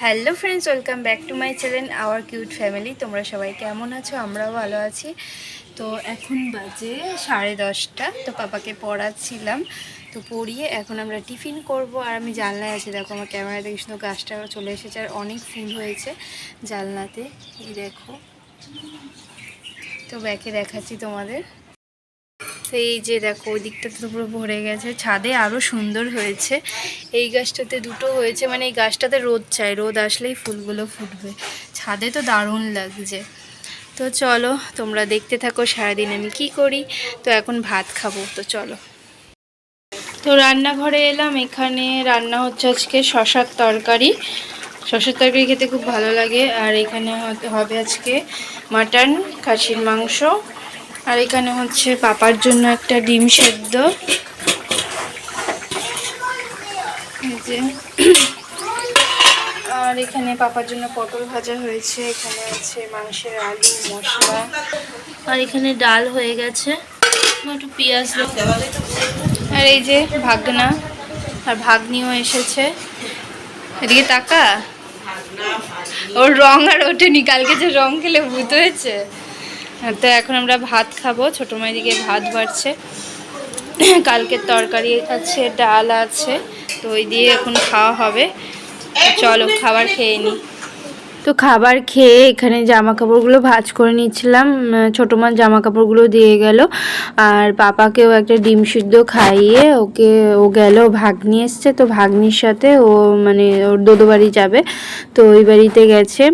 Hello friends welcome back to my channel our cute family তোমরা সবাই কেমন আছো? আমরাও ভালো আছি। তো এখন বাজে সাড়ে দশটা। তো পাপাকে পড়াচ্ছিলাম। তো পড়িয়ে এখন আমরা টিফিন করব। আর আমি জানলায় আছি, দেখো আমার ক্যামেরা দেখে শুধু গাছটা চলে এসেছে আর অনেক ফুল হয়েছে জানলাতে। এই দেখো। তো ব্যাকে দেখাচ্ছি তোমাদের। এই যে দেখো ওই দিকটাতে তো পুরো ভরে গেছে। ছাদে আরও সুন্দর হয়েছে। এই গাছটাতে দুটো হয়েছে মানে এই গাছটাতে রোদ চাই, রোদ আসলেই ফুলগুলো ফুটবে। ছাদে তো দারুণ লাগছে। তো চলো, তোমরা দেখতে থাকো সারাদিন আমি কি করি। তো এখন ভাত খাব, তো চলো। তো রান্নাঘরে এলাম, এখানে রান্না হচ্ছে আজকে শশার তরকারি। শশার তরকারি খেতে খুব ভালো লাগে। আর এখানে হবে আজকে মাটন, খাসির মাংস আর এখানে হচ্ছে পাপার জন্য একটা ডিম সেদ্ধ। যে। আর এখানে পাপার জন্য পটল ভাজা হয়েছে এখানে আছে মাংসের আলু মশলা। আর এখানে ডাল হয়ে গেছে। একটু পেঁয়াজ আর এই যে ভাগনা আর ভাগ্নিও এসেছে। এদিকে তাকা? ওর রং আর ওঠেনি কালকে যে রং খেলে ভূত হয়েছে। হ্যাঁ, তো এখন আমরা ভাত খাব। ছোটো মায়ের দিকে ভাত বাড়ছে। কালকের তরকারি আছে, ডাল আছে। তো ওই দিয়ে এখন খাওয়া হবে। চলো খাবার খেয়ে নিই তো খাবার খেয়ে এখানে জামা কাপড়গুলো ভাজ করে নিচ্ছিলাম। ছোটো মার জামা কাপড়গুলো দিয়ে গেল। আর পাপাকেও একটা ডিম সিদ্ধ খাইয়ে ওকে ও গেল ভাগ্নি এসছে। তো ভাগ্নির সাথে ও মানে ওর দোদো বাড়ি যাবে। তো ওই বাড়িতে গেছে।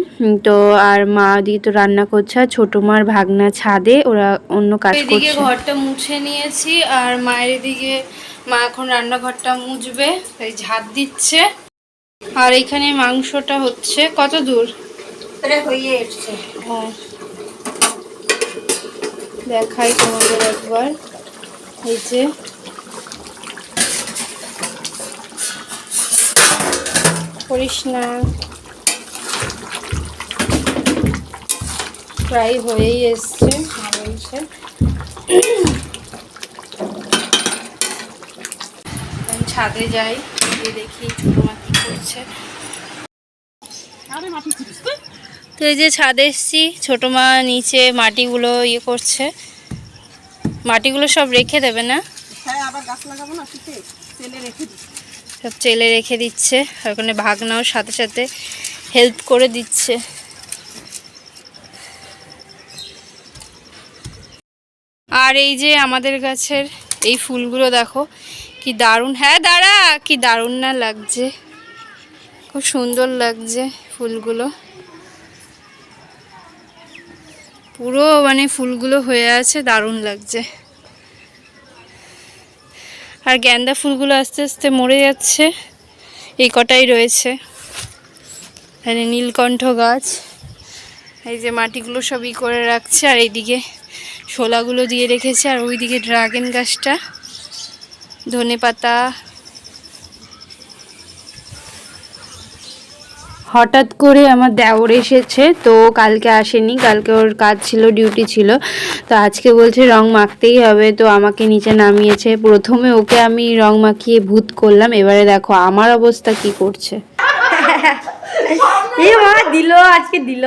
তো আর মা দিয়ে তো রান্না করছে। আর ছোটো মার ভাগনা ছাদে ওরা অন্য কাজ করছে। ঘরটা মুছে নিয়েছি। আর মায়ের এদিকে মা এখন রান্নাঘরটা মুছবে। তাই ঝাঁট দিচ্ছে। আর এখানে মাংসটা হচ্ছে কত দূর? হয়ে এসছে। ও দেখাই তোমাদের একবার। এই যে। করিস না। প্রায় হয়েই এসছে। বলছে ছাদে যাই গিয়ে দেখি ছোটো করছে তো এই যে ছাদে এসছি ছোটো মা নিচে মাটিগুলো ইয়ে করছে। মাটিগুলো সব রেখে দেবে না? হ্যাঁ আবার গাছ লাগাবো না শীতে তেলে রেখে দিই। সব চেলে রেখে দিচ্ছে আর ওখানে ভাগনাও সাথে সাথে হেল্প করে দিচ্ছে। আর এই যে আমাদের গাছের এই ফুলগুলো দেখো কি দারুণ। হ্যাঁ দাঁড়া কি দারুণ না লাগছে। খুব সুন্দর লাগছে ফুলগুলো। পুরো মানে ফুলগুলো হয়ে আছে, দারুণ লাগছে। আর গ্যান্দা ফুলগুলো আস্তে আস্তে মরে যাচ্ছে। এই কটাই রয়েছে। এখানে নীলকণ্ঠ গাছ। এই যে মাটিগুলো সবই করে রাখছে, আর এইদিকে শোলাগুলো দিয়ে রেখেছে, আর ওইদিকে ড্রাগন গাছটা। ধনে পাতা হঠাৎ করে আমার দেওর এসেছে তো কালকে আসেনি কালকে ওর কাজ ছিল ডিউটি ছিল তো আজকে বলছে রং মাখতেই হবে তো আমাকে নিচে নামিয়েছে। প্রথমে ওকে আমি রং মাখিয়ে ভূত করলাম এবারে দেখো আমার অবস্থা কি করছে। এই মা দিল আজকে দিল।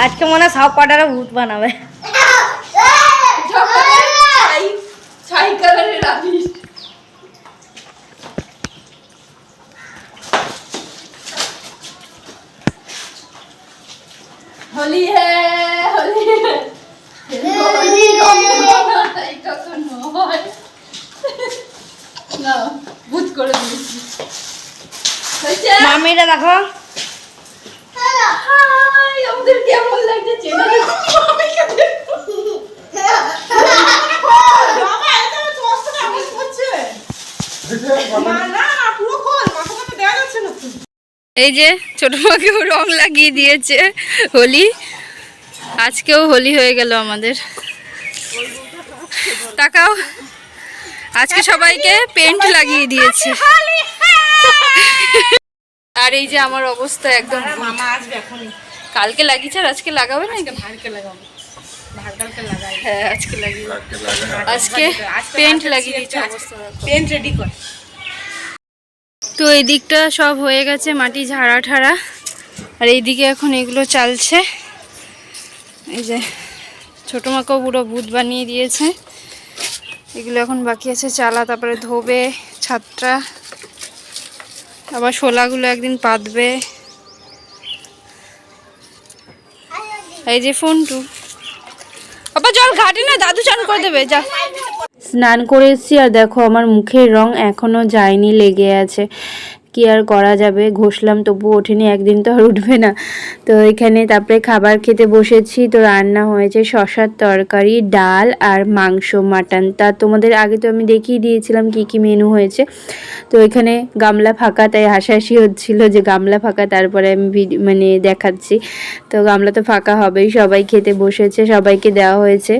আজকে মনে হয় সব পাটারা ভূত বানাবে। না ভূত করে দিয়েছি। মামিটা দেখো। এই যে ছোট মাকেও রং লাগিয়ে দিয়েছে হোলি। আজকেও হোলি হয়ে গেল আমাদের। তাকাও। আজকে সবাইকে পেন্ট লাগিয়ে দিয়েছে। আর এই যে আমার অবস্থা একদম মামা আসবে এখনই। কালকে লাগিয়েছে আর আজকে লাগাবে না ভারকে লাগাবো। হ্যাঁ আজকে লাগিয়ে আজকে পেন্ট লাগিয়ে দিয়েছে পেন্ট রেডি কর। তো এই দিকটা সব হয়ে গেছে মাটি ঝাড়া ঠাড়া। আর এইদিকে এখন এগুলো চালছে। এই যে ছোটো মাকেও পুরো ভূত বানিয়ে দিয়েছে। এগুলো এখন বাকি আছে চালা তারপরে ধোবে ছাদটা আবার শোলাগুলো একদিন পাতবে। এই যে ফোন টু আবার জল ঘাটে না? দাদু চান করে দেবে, যা। স্নান করে এসেছি আর দেখো আমার মুখের রং এখনও যায়নি, লেগে আছে। কি আর করা যাবে? ঘষলাম তবু ওঠেনি, একদিন তো আর উঠবে না। তো এখানে তারপরে খাবার খেতে বসেছি, তো রান্না হয়েছে শশার তরকারি, ডাল আর মাংস, মাটন। তা তোমাদের আগে তো আমি দেখিয়ে দিয়েছিলাম কি কি মেনু হয়েছে। তো এখানে গামলা ফাঁকা, তাই হাসাহাসি হচ্ছিল যে গামলা ফাঁকা, তারপরে আমি মানে দেখাচ্ছি। তো গামলা তো ফাঁকা হবেই, সবাই খেতে বসেছে, সবাইকে দেওয়া হয়েছে।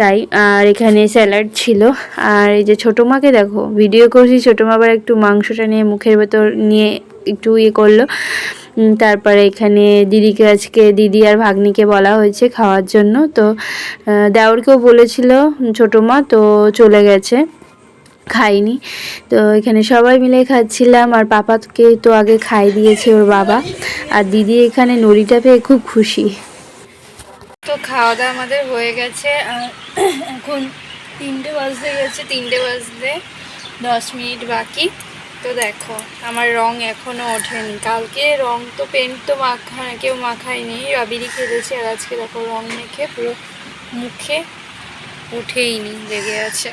তাই, আর এখানে স্যালাড ছিল। আর এই যে ছোটো মাকে দেখো, ভিডিও করছি, ছোটো মা আবার একটু মাংসটা নিয়ে মুখের ভেতর নিয়ে একটু ইয়ে করল। তারপরে এখানে দিদিকে আজকে দিদি আর ভাগ্নিকে বলা হয়েছে খাওয়ার জন্য। তো দেওরকেও বলেছিল, ছোটো মা, তো চলে গেছে, খাইনি। তো এখানে সবাই মিলে খাচ্ছিলাম। আর পাপাকে তো আগে খাই দিয়েছে ওর বাবা। আর দিদি এখানে নড়িটা পেয়ে খুব খুশি। তো খাওয়া দাওয়া আমাদের হয়ে গেছে। আর এখন তিনটে বাজতে গেছে, তিনটে বাজতে দশ মিনিট বাকি। তো দেখো, আমার রং এখনও ওঠেনি। কালকে রং তো পেন্ট তো মাখা, কেউ মাখায়নি। রাবিরই খেলেছে আর আজকে দেখো রং মেখে পুরো মুখে উঠেইনি, লেগে আছে।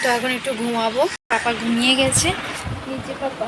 তো এখন একটু ঘুমাবো। পাপা ঘুমিয়ে গেছে। নিচে পাপা।